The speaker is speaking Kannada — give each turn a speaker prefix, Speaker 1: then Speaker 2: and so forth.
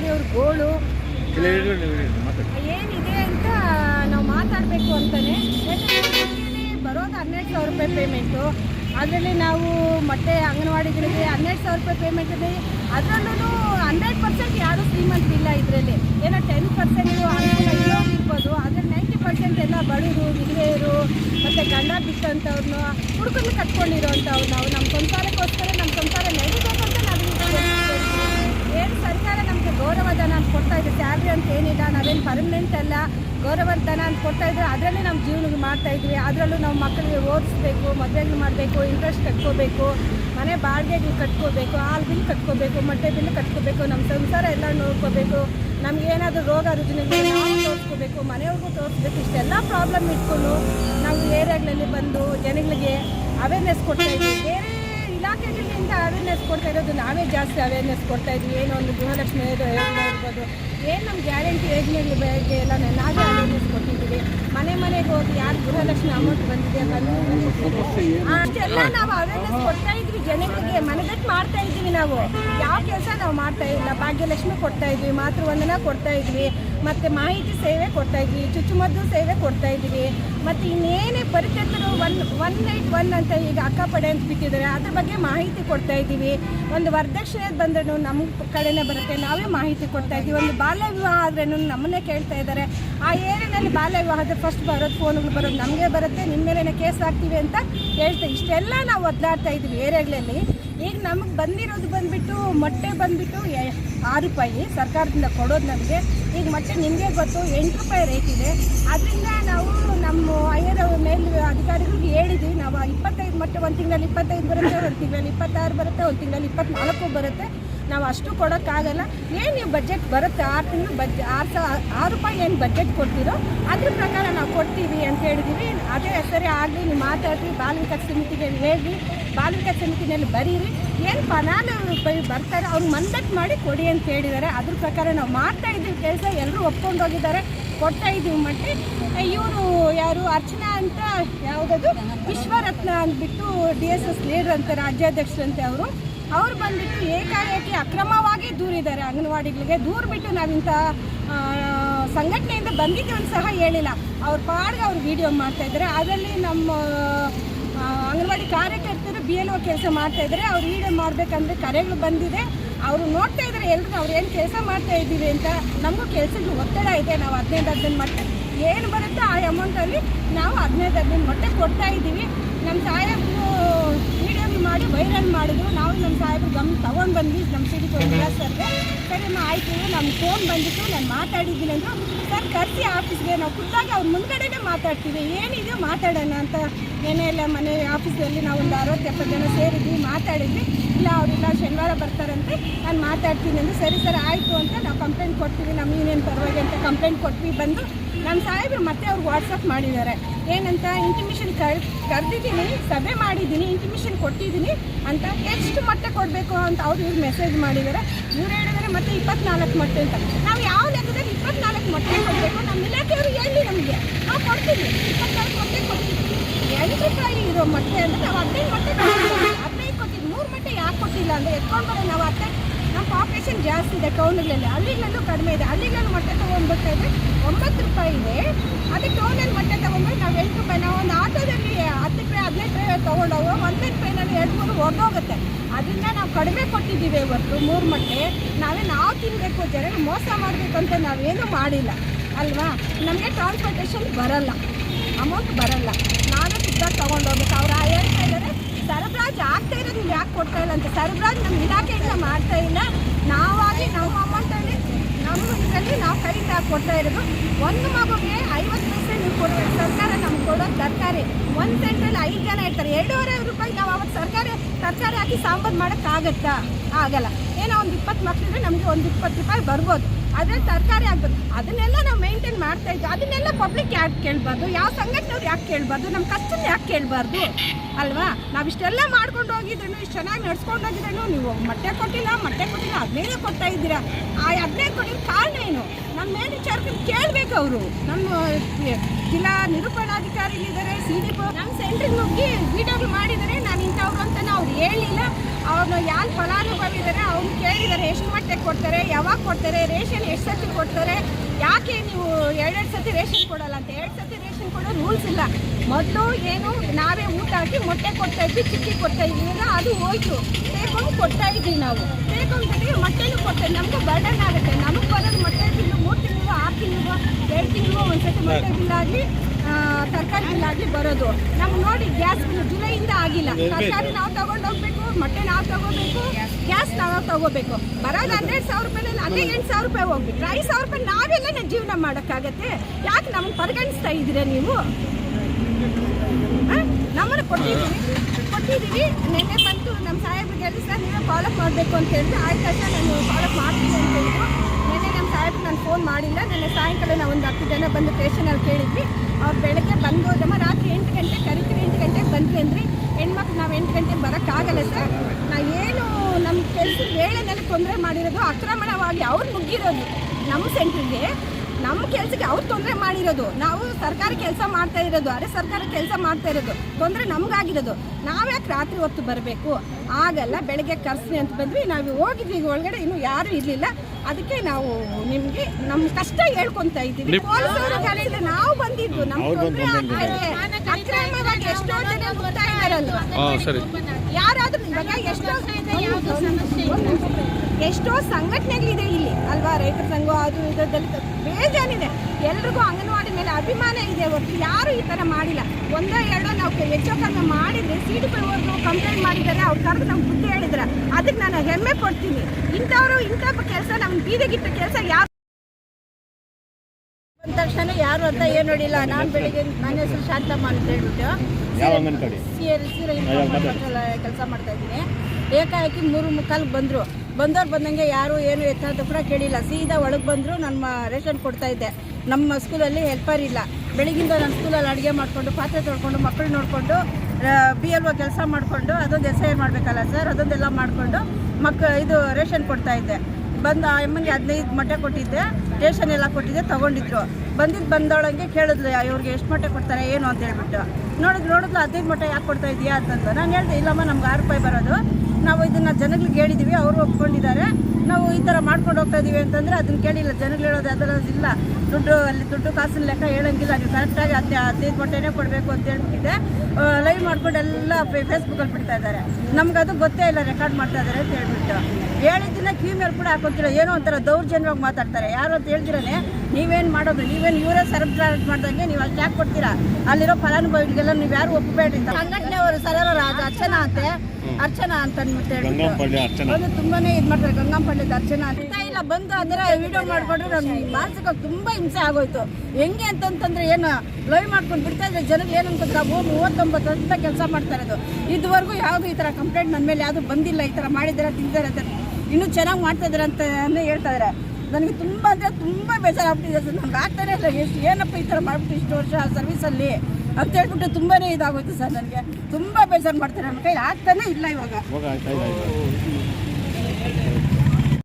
Speaker 1: ಮಾಡಿ ಅವ್ರ ಗೋಳು. ಏನಿದೆ ಅಂತ ನಾವು ಮಾತಾಡಬೇಕು ಅಂತಾನೆ. ಬರೋದು ಹನ್ನೆರಡು ಸಾವಿರ ರೂಪಾಯಿ ಪೇಮೆಂಟು ಅದರಲ್ಲಿ ನಾವು ಮತ್ತೆ ಅಂಗನವಾಡಿಗಳಿಗೆ ಹನ್ನೆರಡು ಸಾವಿರ ರೂಪಾಯಿ ಪೇಮೆಂಟ್ ಇದೆ ಅದರಲ್ಲೂ ಹಂಡ್ರೆಡ್ ಪರ್ಸೆಂಟ್ ಯಾರೂ ಶ್ರೀಮಂತರಿಲ್ಲ ಇದರಲ್ಲಿ. ಏನೋ ಟೆನ್ ಪರ್ಸೆಂಟ್ ಇರ್ಬೋದು. ಆದರೆ ನೈಂಟಿ ಪರ್ಸೆಂಟ್ ಎಲ್ಲ ಬಡವರು ವಿಧವೆಯರು ಮತ್ತು ಗಂಡ ಬಿಟ್ಟಂಥವ್ರನ್ನ ಹುಡುಗನ್ನು ಕಟ್ಕೊಂಡಿರೋವಂಥವ್ರು ನಾವು ನಮ್ಮ ಸಂಸಾರಕ್ಕೋಸ್ಕರ ನಮ್ಮ ಸಂಸಾರ ನಡೀಬೇಕು ಪರ್ಮನೆಂಟ್ ಅಲ್ಲ ಗೌರವಂತನ ಅಂತ ಕೊಡ್ತಾ ಇದ್ರೆ ಅದರಲ್ಲೇ ನಮ್ಮ ಜೀವನ ಮಾಡ್ತಾ ಇದ್ವಿ. ಅದರಲ್ಲೂ ನಾವು ಮಕ್ಕಳಿಗೆ ಓದಿಸ್ಬೇಕು, ಮದುವೆಗಳು ಮಾಡಬೇಕು ಇಂಟ್ರೆಸ್ಟ್ ಕಟ್ಕೋಬೇಕು, ಮನೆ ಬಾಡಿಗೆಗಳು ಕಟ್ಕೋಬೇಕು, ಹಾಲು ಬಿಲ್ ಕಟ್ಕೋಬೇಕು, ಮೊಟ್ಟೆ ಬಿಲ್ ಕಟ್ಕೋಬೇಕು, ನಮ್ಮ ಸಂಸಾರ ಎಲ್ಲ ನೋಡ್ಕೋಬೇಕು ನಮಗೇನಾದರೂ ರೋಗ ರುಜಿನಗಳು ತೋರಿಸ್ಕೋಬೇಕು, ಮನೆಯವ್ರಿಗೂ ತೋರಿಸ್ಬೇಕು, ಇಷ್ಟೆಲ್ಲ ಪ್ರಾಬ್ಲಮ್ ಇಟ್ಕೊಂಡು ನಾವು ಏರಿಯಾಗಳಲ್ಲಿ ಬಂದು ಜನಗಳಿಗೆ ಅವೇರ್ನೆಸ್ ಕೊಡ್ತಾ ಬೇರೆ ಇಲಾಖೆಗಳಿಂದ ಅವೇರ್ನೆಸ್ ಕೊಡ್ತಾ ಇರೋದು ನಾವೇ ಜಾಸ್ತಿ ಅವೇರ್ನೆಸ್ ಕೊಡ್ತಾ ಇದ್ವಿ. ಏನೋ ಒಂದು ಗೃಹಲಕ್ಷ್ಮಿ ಯೋಜನೆ ಇರ್ಬೋದು. ಏನು ನಮ್ಮ ಗ್ಯಾರಂಟಿ ಯೋಜನೆಗಳ ಬಗ್ಗೆ ಎಲ್ಲ ನಾವೇ ಅವೇರ್ನೆಸ್ ಕೊಟ್ಟಿದ್ದೀವಿ. ಮನೆ ಮನೆಗೆ ಹೋಗಿ ಯಾರು ಗೃಹಲಕ್ಷ್ಮಿ ಅಮೌಂಟ್ ಬಂದಿದೆ ಬಂದು ಅಷ್ಟೆಲ್ಲ ನಾವು ಅವೇರ್ನೆಸ್ ಕೊಡ್ತಾ ಇದ್ವಿ ಜನಗಳಿಗೆ. ಮನೆಗಟ್ಟು ಮಾಡ್ತಾ ಇದ್ದೀವಿ ನಾವು. ಯಾವ ಕೆಲಸ ನಾವು ಮಾಡ್ತಾ ಇಲ್ಲ. ಭಾಗ್ಯಲಕ್ಷ್ಮಿ ಕೊಡ್ತಾ ಇದ್ವಿ ಮಾತೃವಂದನ ಕೊಡ್ತಾ ಇದ್ವಿ. ಮತ್ತು ಮಾಹಿತಿ ಸೇವೆ ಕೊಡ್ತಾ ಇದ್ವಿ, ಚುಚ್ಚುಮದ್ದು ಸೇವೆ ಕೊಡ್ತಾ ಇದ್ದೀವಿ ಮತ್ತು ಇನ್ನೇನೇ ಪರಿಚಯರು ಒನ್ ಒನ್ ನೈಟ್ ಒನ್ ಅಂತ ಈಗ ಅಕ್ಕಪಡೆ ಅಂತ ಬಿಟ್ಟಿದ್ದಾರೆ, ಅದ್ರ ಬಗ್ಗೆ ಮಾಹಿತಿ ಕೊಡ್ತಾ ಇದ್ದೀವಿ. ಒಂದು ವರದಕ್ಷಿಣೆ ಬಂದ್ರೂ ನಮ್ಮ ಕಡೆನೇ ಬರುತ್ತೆ, ನಾವೇ ಮಾಹಿತಿ ಕೊಡ್ತಾ ಇದ್ದೀವಿ. ಒಂದು ಬಾಲ್ಯ ವಿವಾಹ ಆದ್ರೂ ನಮ್ಮನ್ನೇ ಕೇಳ್ತಾ ಇದ್ದಾರೆ. ಆ ಏರಿಯಾದಲ್ಲಿ ಬಾಲ್ಯ ವಿವಾಹದ ಫಸ್ಟ್ ಬರೋದು ಫೋನ್ಗಳು ಬರೋದು ನಮಗೆ ಬರುತ್ತೆ ನಿಮ್ಮ ಮೇಲೆ ಕೇಸ್ ಹಾಕ್ತೀವಿ ಅಂತ ಹೇಳ್ತಾ ಇಷ್ಟೆಲ್ಲ ನಾವು ಒದ್ದಾಡ್ತಾ ಇದ್ದೀವಿ ಏರಿಯಾಗಳಲ್ಲಿ. ಈಗ ನಮಗೆ ಬಂದಿರೋದು ಬಂದುಬಿಟ್ಟು ಮೊಟ್ಟೆ ಬಂದುಬಿಟ್ಟು ಆರು ರೂಪಾಯಿ ಸರ್ಕಾರದಿಂದ ಕೊಡೋದು ನಮಗೆ. ಈಗ ಮೊಟ್ಟೆ ನಿಮಗೆ ಗೊತ್ತು, ಎಂಟು ರೂಪಾಯಿ ರೇಟ್ ಇದೆ. ಅದರಿಂದ ನಾವು ನಮ್ಮ ಹೈಯರ್ ಮೇಲ್ ಅಧಿಕಾರಿಗಳಿಗೆ ಹೇಳಿದ್ವಿ, ನಾವು ಇಪ್ಪತ್ತೈದು ಮೊಟ್ಟೆ ಒಂದು ತಿಂಗಳಲ್ಲಿ ಇಪ್ಪತ್ತೈದು ಬರುತ್ತೆ, ಒಂದು ತಿಂಗಳಲ್ಲಿ ಇಪ್ಪತ್ತಾರು ಬರುತ್ತೆ, ಒಂದು ತಿಂಗಳಲ್ಲಿ ಇಪ್ಪತ್ನಾಲ್ಕು ಬರುತ್ತೆ. ನಾವು ಅಷ್ಟು ಕೊಡೋಕ್ಕಾಗಲ್ಲ. ಏನು ನೀವು ಬಜೆಟ್ ಬರುತ್ತೆ, ಆರು ತಿಂಗಳು ಬಜ್ ಆರು ಸಾ ಆರು ರೂಪಾಯಿ ಏನು ಬಜೆಟ್ ಕೊಡ್ತೀರೋ, ಅದ್ರ ಪ್ರಕಾರ ನಾವು ಕೊಡ್ತೀವಿ ಅಂತ ಹೇಳಿದ್ದೀವಿ ಅದೇ ಸರಿ ಆಗಲಿ, ನೀವು ಮಾತಾಡ್ರಿ ಬಾಲ್ಯ ಸಮಿತಿಗೆ ಹೇಳಿ ಬಾಲವಿಕಾಸ್ ಸಮಿತಿನಲ್ಲಿ ಬರೀರಿ. ಏನು ಫಲಾನುಭವಿ ಬರ್ತಾರೆ ಅವ್ರು ಮಂದಟ್ಟು ಮಾಡಿ ಕೊಡಿ ಅಂತ ಹೇಳಿದ್ದಾರೆ ಅದ್ರ ಪ್ರಕಾರ ನಾವು ಮಾಡ್ತಾ ಇದ್ದೀವಿ ಕೆಲಸ ಎಲ್ಲರೂ ಒಪ್ಕೊಂಡು ಹೋಗಿದ್ದಾರೆ. ಕೊಡ್ತಾ ಇದ್ದೀವಿ ಮಟ್ಟಿ. ಇವರು ಯಾರು? ಅರ್ಚನಾ ಅಂತ ಯಾವುದದು? ವಿಶ್ವರತ್ನ ಅಂದ್ಬಿಟ್ಟು ಡಿ ಎಸ್ ಎಸ್ ಲೀಡರ್ ಅಂತ, ರಾಜ್ಯಾಧ್ಯಕ್ಷರಂತೆ ಅವರು. ಅವ್ರು ಬಂದ್ಬಿಟ್ಟು ಏಕಾಏಕಿ ಅಕ್ರಮವಾಗಿ ದೂರಿದ್ದಾರೆ ಅಂಗನವಾಡಿಗಳಿಗೆ. ದೂರ ಬಿಟ್ಟು ನಾವಿಂಥ ಸಂಘಟನೆಯಿಂದ ಬಂದಿದ್ದೀವಿ ಸಹ ಹೇಳಿಲ್ಲ. ಅವ್ರ ಪಾಡ್ಗೆ ಅವ್ರು ವಿಡಿಯೋ ಮಾಡ್ತಾ ಇದ್ದಾರೆ. ಅದರಲ್ಲಿ ನಮ್ಮ ಅಂಗನವಾಡಿ ಕಾರ್ಯಕರ್ತರು ಬಿ ಎಲ್ ಒ ಕೆಲಸ ಮಾಡ್ತಾ ಇದ್ದಾರೆ, ಅವ್ರು ವಿಡಿಯೋ ಮಾಡಬೇಕಂದ್ರೆ ಕರೆಗಳು ಬಂದಿದೆ. ಅವರು ನೋಡ್ತಾ ಇದ್ದಾರೆ ಎಲ್ರು, ಅವ್ರು ಏನು ಕೆಲಸ ಮಾಡ್ತಾ ಇದ್ದೀವಿ ಅಂತ. ನಮಗೂ ಕೆಲಸಕ್ಕೆ ಒತ್ತಡ ಇದೆ, ನಾವು ಹದಿನೈದು ಹದಿನೈದು ಮೊಟ್ಟೆ, ಏನು ಬರುತ್ತೋ ಆ ಅಮೌಂಟಲ್ಲಿ ನಾವು ಹದಿನೈದು ಹದಿನೈದು ಮೊಟ್ಟೆ ಕೊಡ್ತಾ ಇದ್ದೀವಿ. ನಮ್ಮ ಸಾಹೇಬರು ಮಾಡಿ ವೈರಲ್ ಮಾಡಿದ್ರು. ನಾವು ನಮ್ಮ ಸಾಹೇಬ್ರು ಗಮ್ ತೊಗೊಂಡು ಬಂದ್ವಿ. ನಮ್ಮ ಸಿಟಿ ವಿಲಾಸ್ ಸರ್ಗೆ. ಸರಿಯಮ್ಮ ಆಯಿತು ನಮ್ಮ ಫೋನ್ ಬಂದಿತ್ತು. ನಾನು ಮಾತಾಡಿದ್ದೀನಿ ಅಂದರು, ಸರ್, ಕರ್ಸಿ ಆಫೀಸ್ಗೆ. ನಾವು ಖುದ್ದಾಗಿ ಅವ್ರ ಮುಂದ್ಗಡೆನೇ ಮಾತಾಡ್ತೀವಿ. ಏನಿದೆಯೋ ಮಾತಾಡೋಣ ಅಂತ ಏನೇ ಇಲ್ಲ. ಮನೆ ಆಫೀಸಲ್ಲಿ ನಾವು ಒಂದು ಅರವತ್ತು ಎಪ್ಪತ್ತು ಜನ ಸೇರಿದ್ವಿ, ಮಾತಾಡಿದ್ವಿ. ಇಲ್ಲ ಅವರಿಲ್ಲ ಶನಿವಾರ ಬರ್ತಾರಂತೆ. ನಾನು ಮಾತಾಡ್ತೀನಿ ಅಂದರೆ, ಸರಿ, ಸರ್, ಆಯಿತು ಅಂತ ನಾವು ಕಂಪ್ಲೇಂಟ್ ಕೊಡ್ತೀವಿ. ನಮ್ಮ ಯೂನಿಯನ್ ಪರವಾಗಿ ಅಂತ ಕಂಪ್ಲೇಂಟ್ ಕೊಟ್ವಿ. ಬಂದು ನಮ್ಮ ಸಾಹೇಬರು ಮತ್ತೆ ಅವ್ರಿಗೆ ವಾಟ್ಸಪ್ ಮಾಡಿದ್ದಾರೆ. ಏನಂತ ಇಂಟಿಮಿಷನ್ ಕರ್, ಕರೆದಿದ್ದೀನಿ, ಸಭೆ ಮಾಡಿದ್ದೀನಿ ಇಂಟಿಮಿಷನ್ ಕೊಟ್ಟಿದ್ದೀನಿ ಅಂತ ಎಷ್ಟು ಮೊಟ್ಟೆ ಕೊಡಬೇಕು ಅಂತ ಅವ್ರು ಇವ್ರು ಮೆಸೇಜ್ ಮಾಡಿದ್ದಾರೆ. ಇವ್ರು ಹೇಳಿದ್ದಾರೆ ಮತ್ತೆ ಇಪ್ಪತ್ನಾಲ್ಕು ಮೊಟ್ಟೆ ಅಂತ. ನಾವು ಯಾವ ಲೆಕ್ಕದಲ್ಲಿ ಇಪ್ಪತ್ನಾಲ್ಕು ಮೊಟ್ಟೆ ಕೊಡಬೇಕು? ನಮ್ಮ ಇಲಾಖೆಯವರು ಹೇಳಿ ನಮಗೆ. ನಾವು ಕೊಡ್ತೀವಿ. ಇಪ್ಪತ್ನಾಲ್ಕು ಮೊಟ್ಟೆ ಕೊಡ್ತೀವಿ. ಎಂಟು ರೂಪಾಯಿ ಇರೋ ಮೊಟ್ಟೆ ಅಂದರೆ ನಾವು ಹದಿನೈದು ಮೊಟ್ಟೆ ಹದಿನೈದು ಕೊಟ್ಟಿದ್ದು ಮೂರು ಮೊಟ್ಟೆ ಯಾಕೆ ಕೊಟ್ಟಿಲ್ಲ ಅಂದರೆ ಎತ್ಕೊಂಡು ನಾವು ಹದಿನೈದು ನಮ್ಮ ಪಾಪ್ಯುಲೇಷನ್ ಜಾಸ್ತಿ ಇದೆ, ಟೌನ್ಗಳಲ್ಲಿ. ಹಳ್ಳಿಗಳಲ್ಲೂ ಕಡಿಮೆ ಇದೆ. ಹಳ್ಳಿಗಳಲ್ಲಿ ಮೊಟ್ಟೆ ತೊಗೊಂಡ್ಬೇಕಾದ್ರೆ ಒಂಬತ್ತು ರೂಪಾಯಿ ಇದೆ. ಅದೇ ಟೌನಲ್ಲಿ ಮೊಟ್ಟೆ ತೊಗೊಂಡ್ರೆ ನಾವು ಎಂಟು ರೂಪಾಯಿ, ನಾವು ಒಂದು ಆಟೋದಲ್ಲಿ ಹತ್ತು ರೂಪಾಯಿ, ಹದಿನೈದು ರೂಪಾಯಿ ತೊಗೊಂಡೋಗೋ ಒಂದೇ ರೂಪಾಯಿನಲ್ಲಿ ಎರಡು ಮೂರು ಹೊರಟೋಗುತ್ತೆ ಅದರಿಂದ ನಾವು ಕಡಿಮೆ ಕೊಟ್ಟಿದ್ದೀವಿ ಇವತ್ತು ಮೂರು ಮೊಟ್ಟೆ. ನಾವೇ ನಾವು ತಿನ್ನಬೇಕು ಜನ ಮೋಸ ಮಾಡಬೇಕು ಅಂತ ನಾವೇನೂ ಮಾಡಿಲ್ಲ, ಅಲ್ವಾ? ನಮಗೆ ಟ್ರಾನ್ಸ್ಪೋರ್ಟೇಷನ್ ಬರಲ್ಲ. ಅಮೌಂಟ್ ಬರಲ್ಲ. ನಾನು ಖುದ್ದಾಗಿ ತೊಗೊಂಡೋಗ್ಬೇಕು ಅವ್ರು ಹೇಳ್ತಾ ಇದ್ದಾರೆ. ಸರಬರಾಜು ಆಗ್ತಾ ಇರೋದು ನೀವು ಯಾಕೆ ಕೊಡ್ತಾ ಇಲ್ಲ ಅಂತ? ಸರಬರಾಜು ನಮ್ಮ ಮಾಡ್ತಾ ಇಲ್ಲ. ನಾವಾಗಿ ನಮ್ಮ ಅಮೌಂಟಲ್ಲಿ ನಮ್ಮ ಇದರಲ್ಲಿ ನಾವು ಕೈಯಿಂದ ಕೊಡ್ತಾ ಇರೋದು. ಒಂದು ಮಗುಗೆ ಐವತ್ತು ಪೈಸೆ ನೀವು ಕೊಡ್ಬೇಕು ಸರ್ಕಾರ ನಮ್ಗೆ ಕೊಡೋದು ತರಕಾರಿ. ಒಂದು ಸೆಂಟ್ರಲ್ಲಿ ಐದು ಜನ ಇರ್ತಾರೆ. ಎರಡೂವರೆ ರೂಪಾಯಿ ನಾವು ಅವತ್ತು ಸರ್ಕಾರಿ ತರಕಾರಿ ಹಾಕಿ ಸಾಂಬಾರು ಮಾಡೋಕ್ಕಾಗತ್ತಾ? ಆಗಲ್ಲ. ಏನೋ ಒಂದು ಇಪ್ಪತ್ತು ಮಕ್ಕಳಿದ್ರೆ ನಮಗೆ ಒಂದು ಇಪ್ಪತ್ತು ರೂಪಾಯಿ ಬರ್ಬೋದು. ಅದ್ರಲ್ಲಿ ತರಕಾರಿ ಆಗ್ಬೋದು ಅದನ್ನೆಲ್ಲ ನಾವು ಮೇಂಟೈನ್ ಮಾಡ್ತಾ ಇದ್ವಿ. ಅದನ್ನೆಲ್ಲ ಪಬ್ಲಿಕ್ ಯಾಕೆ ಕೇಳಬಾರ್ದು? ಯಾವ ಸಂಘಟನೆಯವ್ರು ಯಾಕೆ ಕೇಳಬಾರ್ದು? ನಮ್ಮ ಕಷ್ಟನ ಯಾಕೆ ಕೇಳಬಾರ್ದು? ಅಲ್ವಾ? ನಾವು ಇಷ್ಟೆಲ್ಲ ಮಾಡ್ಕೊಂಡು ಹೋಗಿದ್ರು ಇಷ್ಟು ಚೆನ್ನಾಗಿ ನಡ್ಸ್ಕೊಂಡು ಹೋಗಿದ್ರು ನೀವು ಮೊಟ್ಟೆ ಕೊಟ್ಟಿಲ್ಲ ಮೊಟ್ಟೆ ಕೊಟ್ಟಿಲ್ಲ ಹದಿನೈದು ಕೊಡ್ತಾ ಇದ್ದೀರಾ? ಆ ಹದಿನೈದು ಕೊಟ್ಟಿದ್ದು ಕಾರಣ ಏನು? ನಮ್ಮ ಮೇಲ್ವಿಚಾರಕರು ಕೇಳಬೇಕು. ಅವರು. ನಮ್ಮ ಜಿಲ್ಲಾ ನಿರೂಪಣಾಧಿಕಾರಿಗಳಿದ್ದಾರೆ ಸಿ ಡಿ ನಮ್ಮ ಸೆಂಟ್ರಿಗೆ ನುಗ್ಗಿ ವಿಡಿಯೋಗಳು ಮಾಡಿದರೆ ನಾನು ಇಂಥವ್ರು ಅಂತ ಅವ್ರು ಹೇಳಿಲ್ಲ. ಅವ್ರನ್ನ ಯಾರು ಫಲಾನುಭವಿ ಇದ್ದಾರೆ ಅವ್ರು ಕೇಳಿದ್ದಾರೆ. ಎಷ್ಟು ಮಟ್ಟಕ್ಕೆ ಕೊಡ್ತಾರೆ, ಯಾವಾಗ ಕೊಡ್ತಾರೆ, ರೇಷನ್ ಎಷ್ಟು ಸತಿ ಕೊಡ್ತಾರೆ, ಯಾಕೆ ನೀವು ಎರಡೆರಡು ಸತಿ ರೇಷನ್ ಕೊಡಲ್ಲ ಅಂತ? ಎರಡು ಸತಿ ರೇಷನ್ ಕೊಡೋ ರೂಲ್ಸ್ ಇಲ್ಲ. ಮೊದಲು ಏನು, ನಾವೇ ಊಟ ಹಾಕಿ ಮೊಟ್ಟೆ ಕೊಡ್ತಾ ಇದ್ವಿ, ಚಿಕ್ಕಿ ಕೊಡ್ತಾ ಇದ್ವಿ ಅದು ಹೋಯ್ತು. ಟೇಕೊಂಡು ಕೊಡ್ತಾ ಇದ್ವಿ ನಾವು. ಅಂತ ಮೊಟ್ಟೆನೂ ಕೊಡ್ತೇವೆ ನಮಗೂ ಬರ್ಡನ್ ಆಗುತ್ತೆ. ನಮಗೆ ಬರೋದು ಮೊಟ್ಟೆ ಆರು ತಿಂಗಳಿಗೂ ಎರಡು ತಿಂಗಳಿಗೂ ಒಂದ್ಸತಿ ಮೊಟ್ಟೆ ಬಿಲ್ಲಾಗಲಿ ತರಕಾರಿ ಬಿಲ್ಲಾಗಲಿ ಬರೋದು. ನಮ್ಗೆ ನೋಡಿ ಗ್ಯಾಸ್ ಬಿಲ್ ಜುಲೈಯಿಂದ ಆಗಿಲ್ಲ. ತರಕಾರಿ ನಾವು ತಗೊಂಡು ಹೋಗ್ಬೇಕು ಮೊಟ್ಟೆ ನಾವು ತಗೋಬೇಕು ಗ್ಯಾಸ್ ನಾವು ತಗೋಬೇಕು. ಬರೋದು ಹನ್ನೆರಡು ಸಾವಿರ ರೂಪಾಯಿನಲ್ಲಿ ಅಲ್ಲೇ ಎಂಟು ಸಾವಿರ ರೂಪಾಯಿ ಹೋಗ್ಬೇಕು ಐದು ಸಾವಿರ ರೂಪಾಯಿ ನಾವೆಲ್ಲ ಜೀವನ ಮಾಡೋಕ್ಕಾಗತ್ತೆ? ಯಾಕೆ ನಮ್ಮನ್ನು ಪರಿಗಣಿಸ್ತಾ ಇದ್ದೀರಾ ನೀವು? ನಮ್ಮನ್ನು ಕೊಟ್ಟಿದ್ದೀವಿ. ಕೊಟ್ಟಿದ್ದೀವಿ. ನೆನ್ನೆ ಬಂತು ನಮ್ಮ ಸಾಹೇಬ್ರಿಗೆ ಹೇಳಿ ಸರ್ ನೀವೇ ಫಾಲೋಅಪ್ ಮಾಡಬೇಕು ಅಂತ ಹೇಳಿದ್ರೆ. ಆಯ್ತು ತಕ್ಷಣ ನಾನು ಫಾಲೋಅಪ್ ಮಾಡ್ತೀನಿ ಅಂತ ಹೇಳಿದ್ರು. ನಿನ್ನೆ ನಮ್ಮ ನಾನು ಫೋನ್ ಮಾಡಿಲ್ಲ. ನಿನ್ನೆ ಸಾಯಂಕಾಲ ನಾವು ಒಂದು ಹತ್ತು ಜನ ಬಂದು ಸ್ಟೇಷನಲ್ಲಿ ಕೇಳಿದ್ವಿ. ಅವ್ರು ಬೆಳಗ್ಗೆ ಬಂದು ಹೋದಮ್ಮ ರಾತ್ರಿ ಎಂಟು ಗಂಟೆ ಕರಿತೀವಿ ಎಂಟು ಗಂಟೆಗೆ ಬಂದ್ವಿ ಅಂದ್ರಿ ಹೆಣ್ಮಕ್ಳು ನಾವು ಎಂಟು ಗಂಟೆಗೆ ಬರೋಕ್ಕಾಗಲ್ಲ ಸರ್. ನಾ ಏನು ನಮ್ಮ ಕೆಲಸದ ವೇಳೆನಲ್ಲಿ ತೊಂದರೆ ಮಾಡಿರೋದು ಆಕ್ರಮಣವಾಗಿ ಅವ್ರು ಮುಗ್ಗಿರೋದು ನಮ್ಮ ಸೆಂಟ್ರಿಗೆ. ನಮ್ಮ ಕೆಲಸಕ್ಕೆ ಅವ್ರು ತೊಂದರೆ ಮಾಡಿರೋದು. ನಾವು ಸರ್ಕಾರ ಕೆಲಸ ಮಾಡ್ತಾ ಇರೋದು. ಅರೆ ಸರ್ಕಾರ ಕೆಲಸ ಮಾಡ್ತಾ ಇರೋದು. ತೊಂದರೆ ನಮಗಾಗಿರೋದು. ನಾವ್ಯಾಕೆ ರಾತ್ರಿ ಹೊತ್ತು ಬರಬೇಕು? ಆಗಲ್ಲ ಬೆಳಗ್ಗೆ ಕರ್ಸಿ ಅಂತ ಬಂದ್ವಿ. ನಾವು ಹೋಗಿದ್ವಿ. ಈಗ ಒಳಗಡೆ ಇನ್ನು ಯಾರೂ ಇರಲಿಲ್ಲ. ಅದಕ್ಕೆ ನಾವು ನಿಮಗೆ ನಮ್ಮ ಕಷ್ಟ ಹೇಳ್ಕೊಂತ ಇದ್ದೀವಿ. ಪೊಲೀಸರು ಕರೆಯಿಂದ ನಾವು ಬಂದಿದ್ದು. ನಮ್ಮ ತೊಂದರೆ ಆಗ್ತಾ ಇದೆ ಅಕ್ರಮವಾಗಿ ಎಷ್ಟೋ ಜನ ಹೋಗ್ತಾ ಯಾರಾದ್ರೂ ಇವಾಗ ಎಷ್ಟೋ ಎಷ್ಟೋ ಸಂಘಟನೆಗಳಿದೆ ಇಲ್ಲಿ. ಅಲ್ವಾ? ರೈತರ ಸಂಘ ಅದು ಇದು ದಲಿತ ಬೇಜಾನಿದೆ ಎಲ್ರಿಗೂ ಅಂಗನವಾಡಿ ಮೇಲೆ ಅಭಿಮಾನ ಇದೆ ಹೊರತು ಯಾರು ಈ ಥರ ಮಾಡಿಲ್ಲ. ಒಂದೋ ಎರಡೋ ನಾವು ಹೆಚ್ಚು ಕಡಿಮೆ ಮಾಡಿದ್ರೆ ಸಿ ಡಿ ಪಿ ಅವ್ರದ್ದು ಕಂಪ್ಲೇಂಟ್ ಮಾಡಿದ್ದಾರೆ ಅವ್ರು ಕರೆದು ನಮ್ಗೆ ಬುದ್ಧಿ ಹೇಳಿದ್ರೆ. ಅದಕ್ಕೆ ನಾನು ಹೆಮ್ಮೆ ಪಡ್ತೀನಿ. ಇಂಥವ್ರು ಇಂಥ ಕೆಲಸ ನಮ್ಮ ಬೀದಿಗಿಟ್ಟ ಕೆಲಸ ಯಾರು ಬಂದ ತಕ್ಷಣ ಯಾರು ಅಂತ ಏನು ನೋಡಿಲ್ಲ. ನಾನು ಬೆಳಿಗ್ಗೆ ನನ್ನ ಹೆಸರು ಶಾಂತಮ್ಮ ಅಂತ ಹೇಳ್ಬಿಟ್ಟು
Speaker 2: ಯಾವ ಅಂಗನವಾಡಿ?
Speaker 1: ಸಿ ಎಲ್ ಸಿ ಕೆಲಸ ಮಾಡ್ತಾ ಇದ್ದೀನಿ. ಏಕಾಏಕಿ ಮೂರು ಮುಕ್ಕಾಲ್ಗೆ ಬಂದರು. ಬಂದವ್ರು ಬಂದಂಗೆ ಯಾರು ಏನು ಎತ್ತ ಕೂಡ ಕೇಳಿಲ್ಲ. ಸೀದಾ ಒಳಗೆ ಬಂದರು ನಮ್ಮ ರೇಷನ್ ಕೊಡ್ತಾ ಇದ್ದೆ. ನಮ್ಮ ಸ್ಕೂಲಲ್ಲಿ ಹೆಲ್ಪರ್ ಇಲ್ಲ. ಬೆಳಗಿಂದ ನನ್ನ ಸ್ಕೂಲಲ್ಲಿ ಅಡುಗೆ ಮಾಡಿಕೊಂಡು, ಪಾತ್ರೆ ತೊಳ್ಕೊಂಡು ಮಕ್ಕಳು ನೋಡಿಕೊಂಡು ಬಿ ಎಲ್ ಒ ಕೆಲಸ ಮಾಡಿಕೊಂಡು, ಅದೊಂದು ಎಸ್ ಐ ಮಾಡಬೇಕಲ್ಲ ಸರ್ ಅದೊಂದೆಲ್ಲ ಮಾಡಿಕೊಂಡು ಮಕ್ಕ ಇದು ರೇಷನ್ ಕೊಡ್ತಾ ಇದ್ದೆ. ಬಂದು ಆ ಅಮ್ಮನಿಗೆ ಹದಿನೈದು ಮೊಟ್ಟೆ ಕೊಟ್ಟಿದ್ದೆ. ರೇಷನ್ ಎಲ್ಲ ಕೊಟ್ಟಿದ್ದೆ, ತೊಗೊಂಡಿದ್ರು. ಬಂದಿದ್ದು ಬಂದವಳಂಗೆ ಕೇಳಿದ್ಲು ಇವ್ರಿಗೆ ಎಷ್ಟು ಮೊಟ್ಟೆ ಕೊಡ್ತಾರೆ, ಏನು ಅಂತ ಹೇಳ್ಬಿಟ್ಟು. ನೋಡಿದ್, ನೋಡಿದ್ಲು, ಹದಿನೈದು ಮೊಟ್ಟೆ ಯಾಕೆ ಕೊಡ್ತಾ ಇದೆಯಾ ಅಂತಂದು. ನಾನು ಹೇಳಿದೆ, ಇಲ್ಲಮ್ಮ, ನಮ್ಗೆ ಆರು ರೂಪಾಯಿ ಬರೋದು. ನಾವು ಇದನ್ನು ಜನಗಳಿಗೆ ಹೇಳಿದ್ದೀವಿ ಅವರು ಒಪ್ಕೊಂಡಿದ್ದಾರೆ. ನಾವು ಈ ಥರ ಮಾಡ್ಕೊಂಡು ಹೋಗ್ತಾ ಇದ್ದೀವಿ ಅಂತಂದರೆ ಅದನ್ನ ಕೇಳಿಲ್ಲ ಜನಗಳು ಹೇಳೋದು ಅದರ ಇಲ್ಲ. ದುಡ್ಡು, ಅಲ್ಲಿ ದುಡ್ಡು ಕಾಸಿನ ಲೆಕ್ಕ ಹೇಳೋಂಗಿಲ್ಲ, ನೀವು ಕರೆಕ್ಟಾಗಿ ಹತ್ತು ಹದಿನೈದು ಮೊಟ್ಟೆನೇ ಕೊಡಬೇಕು ಅಂತ ಹೇಳ್ಬಿಟ್ಟಿದೆ. ಲೈವ್ ಮಾಡ್ಕೊಂಡು ಎಲ್ಲ ಫೇಸ್ಬುಕ್ಕಲ್ಲಿ ಬಿಡ್ತಾ ಇದ್ದಾರೆ. ನಮಗದು ಅದು ಗೊತ್ತೇ ಇಲ್ಲ ರೆಕಾರ್ಡ್ ಮಾಡ್ತಾ ಇದ್ದಾರೆ ಅಂತ ಹೇಳ್ಬಿಟ್ಟು. ಹೇಳಿದ್ದನ್ನ ಕ್ಯೂ ಮೇಲೆ ಕೂಡ ಹಾಕೋತಿಲ್ಲ ಏನೋ ಒಂಥರ ದೌರ್ಜನ್ಯವಾಗಿ ಮಾತಾಡ್ತಾರೆ. ಯಾರು ಅಂತ ಹೇಳ್ತಿರನೆ ನೀವೇನು ಮಾಡೋದು? ನೀವೇನು ಇವರೇ ಸರಬರಾಜು ಮಾಡ್ದಂಗೆ ನೀವು ಅಷ್ಟು ಯಾಕೆ ಕೊಡ್ತೀರಾ? ಅಲ್ಲಿರೋ ಫಲಾನುಭವಿಗಳಿಗೆಲ್ಲ ನೀವು ಯಾರು ಒಪ್ಪಬೇಡ್ರಿ ಸಂಘಟನೆಯವರು ಸರಳ ರಾಜ ಅರ್ಚನಾ ಅಂತೆ. ಅರ್ಚನಾ ಅಂತ ಅಂದ್ಬಿಟ್ಟು ಬಂದು ತುಂಬಾನೇ ಇದು ಮಾಡ್ತಾರೆ ಗಂಗಾಂಪಳ್ಳಿದ ಅರ್ಚನಾ ಅಂತ. ಇಲ್ಲ ಬಂದು ಅದರ ವಿಡಿಯೋ ಮಾಡ್ಕೊಂಡ್ರೆ ನಮ್ಗೆ ಮಾನಸಿಕ ತುಂಬಾ ಹಿಂಸೆ ಆಗೋಯ್ತು. ಹೆಂಗೆ ಅಂತಂತಂದ್ರೆ ಏನು ಲೈವ್ ಮಾಡ್ಕೊಂಡು ಬಿಡ್ತಾ ಇದ್ರೆ ಜನಕ್ಕೆ ಏನು ಅನ್ಕೊಂಡ್ರೆ ಓ ಮೂವತ್ತೊಂಬತ್ತು ಅಂತ ಕೆಲಸ ಮಾಡ್ತಾ ಇರೋದು ಇದುವರೆಗೂ ಯಾವುದು ಈ ತರ ಕಂಪ್ಲೇಂಟ್ ನನ್ನ ಮೇಲೆ ಯಾವುದು ಬಂದಿಲ್ಲ ಈ ಥರ ಮಾಡಿದ್ದಾರೆ ತಿಂತಾರೆ ಅಂತ. ಇನ್ನೂ ಚೆನ್ನಾಗಿ ಮಾಡ್ತಾ ಇದ್ದಾರೆ ಅಂತ ಹೇಳ್ತಾ ಇದ್ದಾರೆ ನನಗೆ ತುಂಬ ಅಂದರೆ ತುಂಬ ಬೇಜಾರಾಗ್ಬಿಟ್ಟಿದೆ ಸರ್. ನಮ್ಗೆ ಆಗ್ತಾನೆ ಇಲ್ಲ. ಎಷ್ಟು ಏನಪ್ಪ ಈ ಥರ ಮಾಡ್ಬಿಟ್ಟು ಇಷ್ಟು ವರ್ಷ ಸರ್ವಿಸಲ್ಲಿ ಅಂತ ಹೇಳ್ಬಿಟ್ಟು ತುಂಬಾ ಇದಾಗೋಯ್ತು ಸರ್ ನನಗೆ. ತುಂಬ ಬೇಜಾರು ಮಾಡ್ತಾರೆ ನನ್ನ ಕೈಲಿ ಆಗ್ತಾನೆ ಇಲ್ಲ ಇವಾಗ.